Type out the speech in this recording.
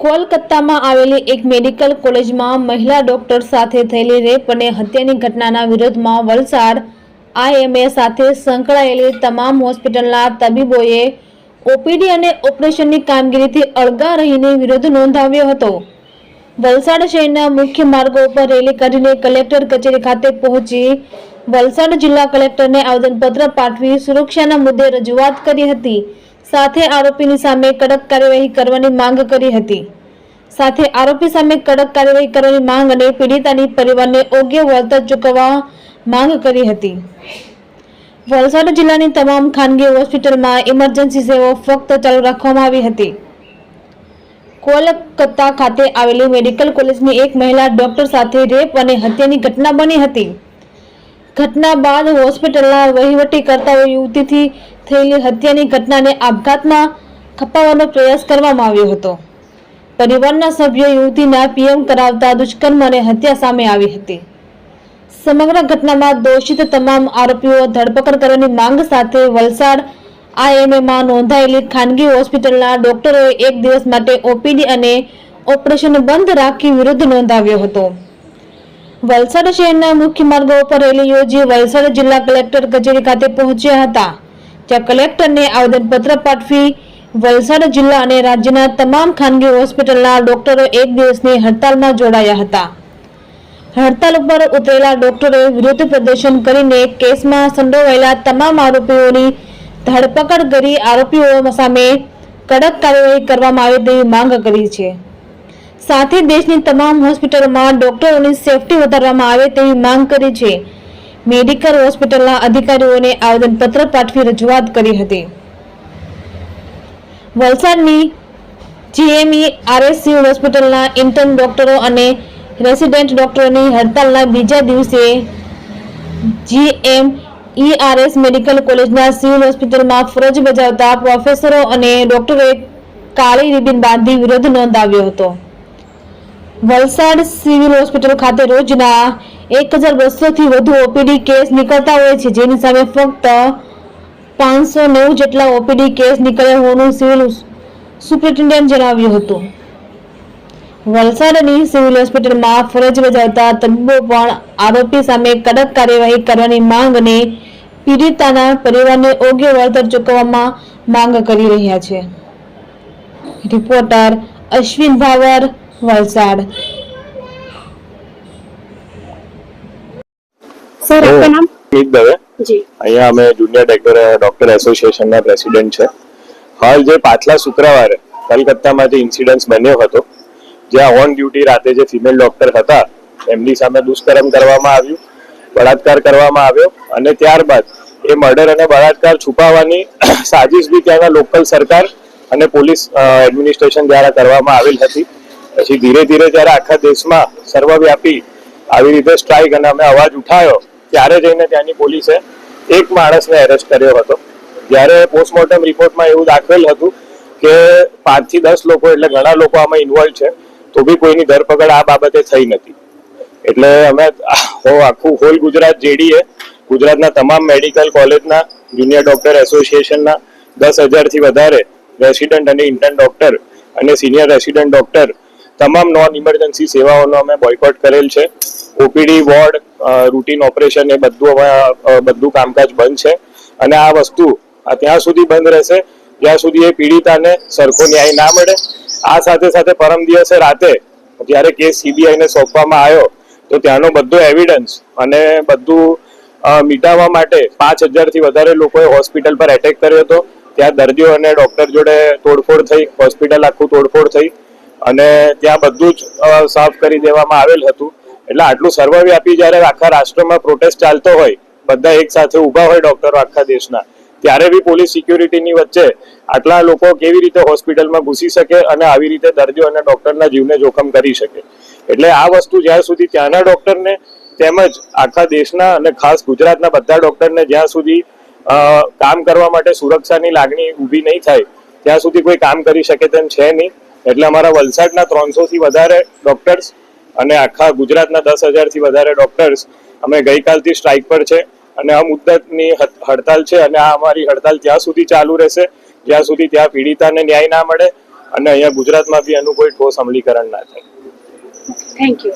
કોલકાતામાં આવેલી એક મેડિકલ કોલેજમાં મહિલા ડોક્ટર સાથે થયેલી રેપ અને હત્યાની ઘટનાના વિરોધમાં વલસાડ આઈએમએ સાથે સંકળાયેલી તમામ હોસ્પિટલના તબીબોએ ઓપીડી અને ઓપરેશનની કામગીરીથી અળગા રહીને વિરોધ નોંધાવ્યો હતો. વલસાડ શહેરના મુખ્ય માર્ગો ઉપર રેલી કાઢીને કલેક્ટર કચેરી ખાતે પહોંચી વલસાડ જિલ્લા કલેક્ટરને આવેદનપત્ર પાઠવી સુરક્ષાના મુદ્દે રજૂઆત કરી હતી. સાથે આરોપીની સામે કડક કાર્યવાહી કરવાની માંગ કરી હતી. સાથે આરોપી સામે કડક કાર્યવાહી કરવાની માંગ અને પીડિતાની પરિવારને યોગ્ય વળતર ચૂકવવા માંગ કરી હતી. વલસાડ જિલ્લાની તમામ ખાનગી હોસ્પિટલમાં ઇમરજન્સી સેવાઓ ફક્ત ચાલુ રાખવામાં આવી હતી. કોલકાતા ખાતે આવેલી મેડિકલ કોલેજની એક મહિલા ડોક્ટર સાથે રેપ અને હત્યાની ઘટના બની હતી. ઘટના બાદ હોસ્પિટલના વહીવટી કરતાઓ યુવતીથી થયેલી હત્યાની ઘટનાને આપઘાતમાં ખપાવવાનો પ્રયાસ કરવામાં આવ્યો હતો. પરિવારના સભ્યો યુવતીના પીએમ કરાવતા દુષ્કર્મ અને હત્યા સામે આવી હતી. સમગ્ર ઘટનામાં દોષિત તમામ આરોપીઓ ધરપકડ કરવાની માંગ સાથે વલસાડ આઈએમએમાં નોંધાયેલી ખાનગી હોસ્પિટલના ડોક્ટરોએ એક દિવસ માટે ઓપીડી અને ઓપરેશન બંધ રાખી વિરોધ નોંધાવ્યો હતો. વલસાડ શહેરના મુખ્ય માર્ગો ઉપર રેલી યોજી વલસાડ જિલ્લા કલેક્ટર કચેરી ખાતે પહોંચ્યા હતા. જ્યાં કલેક્ટરને આવેદનપત્ર પાઠવી વલસાડ જિલ્લા અને રાજ્યના તમામ ખાનગી હોસ્પિટલના ડોક્ટરો એક દિવસની હડતાલમાં જોડાયા હતા. હડતાલ ઉપર ઉતરેલા ડોક્ટરોએ વિરોધ પ્રદર્શન કરીને કેસમાં સંડોવાયેલા તમામ આરોપીઓની ધરપકડ કરી આરોપીઓ સામે કડક કાર્યવાહી કરવામાં આવે તેવી માંગ કરી છે. સાથે દેશની તમામ હોસ્પિટલોમાં ડોક્ટરોની સેફટી વધારવામાં આવે તેવી માંગ કરી છે. મેડિકલ હોસ્પિટલના અધિકારીઓને આવેદનપત્ર પાઠવી રજૂઆત કરી હતી. વલસાડની જીએમઈ આરએસ સિવિલ હોસ્પિટલના ઇન્ટર્ન ડોક્ટરો અને રેસિડેન્ટ ડોક્ટરોની હડતાલના બીજા દિવસે જીએમ ઈઆરએસ મેડિકલ કોલેજના સિવિલ હોસ્પિટલમાં ફરજ બજાવતા પ્રોફેસરો અને ડોક્ટરોએ કાળી રિબિન બાંધી વિરોધ નોંધાવ્યો હતો. વલસાડ સિવિલ હોસ્પિટલ ખાતે રોજના એક હજાર બસોથી વધુ ઓપીડી કેસ નીકળતા હોય છે. જેની સામે ફક્ત પાંચસો નેવું જેટલા ઓપીડી કેસ નીકળ્યા હોવાનું સિવિલ સુપ્રિન્ટેન્ડન્ટ જણાવ્યું હતું. વલસાડની સિવિલ હોસ્પિટલમાં ફરજ બજાવતા તબીબો પણ આરોપી સામે કડક કાર્યવાહી કરવાની માંગ અને પીડિતાના પરિવારને યોગ્ય વળતર ચૂકવવામાં માંગ કરી રહ્યા છે. રિપોર્ટર અશ્વિન ભાવર વલસાડ. સર આપનું નામ? મિત દવે. જી. અહીંયા અમે જુનિયર ડોક્ટર ડોક્ટર એસોસિએશનના પ્રેસિડેન્ટ છે. હાલ જે પાછલા શુક્રવારે કલકત્તામાં જે ઇન્સિડન્સ બન્યો હતો જ્યાં ઓન ડ્યુટી રાતે જે ફિમેલ ડોક્ટર હતા એમની સામે દુષ્કર્મ કરવામાં આવ્યું બળાત્કાર કરવામાં આવ્યો અને ત્યારબાદ એ મર્ડર અને બળાત્કાર છુપાવવાની સાજિશ બી ત્યાંના લોકલ સરકાર અને પોલીસ એડમિનિસ્ટ્રેશન દ્વારા કરવામાં આવેલ હતી. પછી ધીરે ધીરે જ્યારે આખા દેશમાં સર્વવ્યાપી આવી રીતે સ્ટ્રાઇક અને અમે અવાજ ઉઠાવ્યો ત્યારે જઈને ત્યાંની પોલીસે એક માણસને એરેસ્ટ કર્યો હતો. જ્યારે પોસ્ટમોર્ટમ રિપોર્ટમાં એવું દાખવેલ હતું કે પાંચથી દસ લોકો એટલે ઘણા લોકો આમાં ઇન્વોલ્વ છે, તો બી કોઈની ધરપકડ આ બાબતે થઈ નથી. એટલે અમે આખું હોલ ગુજરાત જેડીએ, ગુજરાતના તમામ મેડિકલ કોલેજના જુનિયર ડોક્ટર એસોસિએશનના દસ હજારથી વધારે રેસિડન્ટ અને ઇન્ટર્ન ડોક્ટર અને સિનિયર રેસિડન્ટ ડોક્ટર તમામ નોન ઇમરજન્સી સેવાઓનો અમે બોયકોટ કરેલ છે. ઓપીડી વોર્ડ રૂટીન ઓપરેશન એ બધું હવે બધું કામકાજ બંધ છે. અને આ વસ્તુ ત્યાં સુધી બંધ રહેશે. જ્યાં સુધી એ પીડિતાને સરખો ન્યાય ના મળે. આ સાથે સાથે પરમ દિવસે રાતે જ્યારે કેસ સીબીઆઈને સોંપવામાં આવ્યો, તો ત્યાંનો બધો એવિડન્સ અને બધું મિટાવવા માટે પાંચ હજારથી વધારે લોકોએ હોસ્પિટલ પર એટેક કર્યો હતો. ત્યાં દર્દીઓ અને ડોક્ટર જોડે તોડફોડ થઈ હોસ્પિટલ આખું તોડફોડ થઈ. અને ત્યાં બધું જ સાફ કરી દેવામાં આવેલ હતું. એટલે આટલું સર્વવ્યાપી જ્યારે આખા રાષ્ટ્રમાં પ્રોટેસ્ટ ચાલતો હોય, બધા એક સાથે ઊભા હોય ડોક્ટરો આખા દેશના, ત્યારે બી પોલીસ સિક્યુરિટીની વચ્ચે આટલા લોકો કેવી રીતે હોસ્પિટલમાં ઘૂસી શકે અને આવી રીતે દર્દીઓ અને ડોક્ટરના જીવને જોખમ કરી શકે. એટલે આ વસ્તુ જ્યાં સુધી ત્યાંના ડોક્ટરને તેમજ આખા દેશના અને ખાસ ગુજરાતના બધા ડોક્ટરને જ્યાં સુધી કામ કરવા માટે સુરક્ષાની લાગણી ઊભી નહીં થાય, ત્યાં સુધી કોઈ કામ કરી શકે તેમ છે નહીં. એટલે અમારા વલસાડના ત્રણસો થી વધારે ડોક્ટર્સ અને આખા ગુજરાતના દસ હજારથી વધારે ડોક્ટર્સ અમે ગઈકાલથી સ્ટ્રાઇક પર છે. અને આ મુદ્દતની હડ- હડતાલ છે અને આ અમારી હડતાલ ત્યાં સુધી ચાલુ રહેશે, જ્યાં સુધી ત્યાં પીડિતાને ન્યાય ના મળે અને અહીંયા ગુજરાતમાં બી એનું કોઈ ઠોસ અમલીકરણ ના થાય. Thank you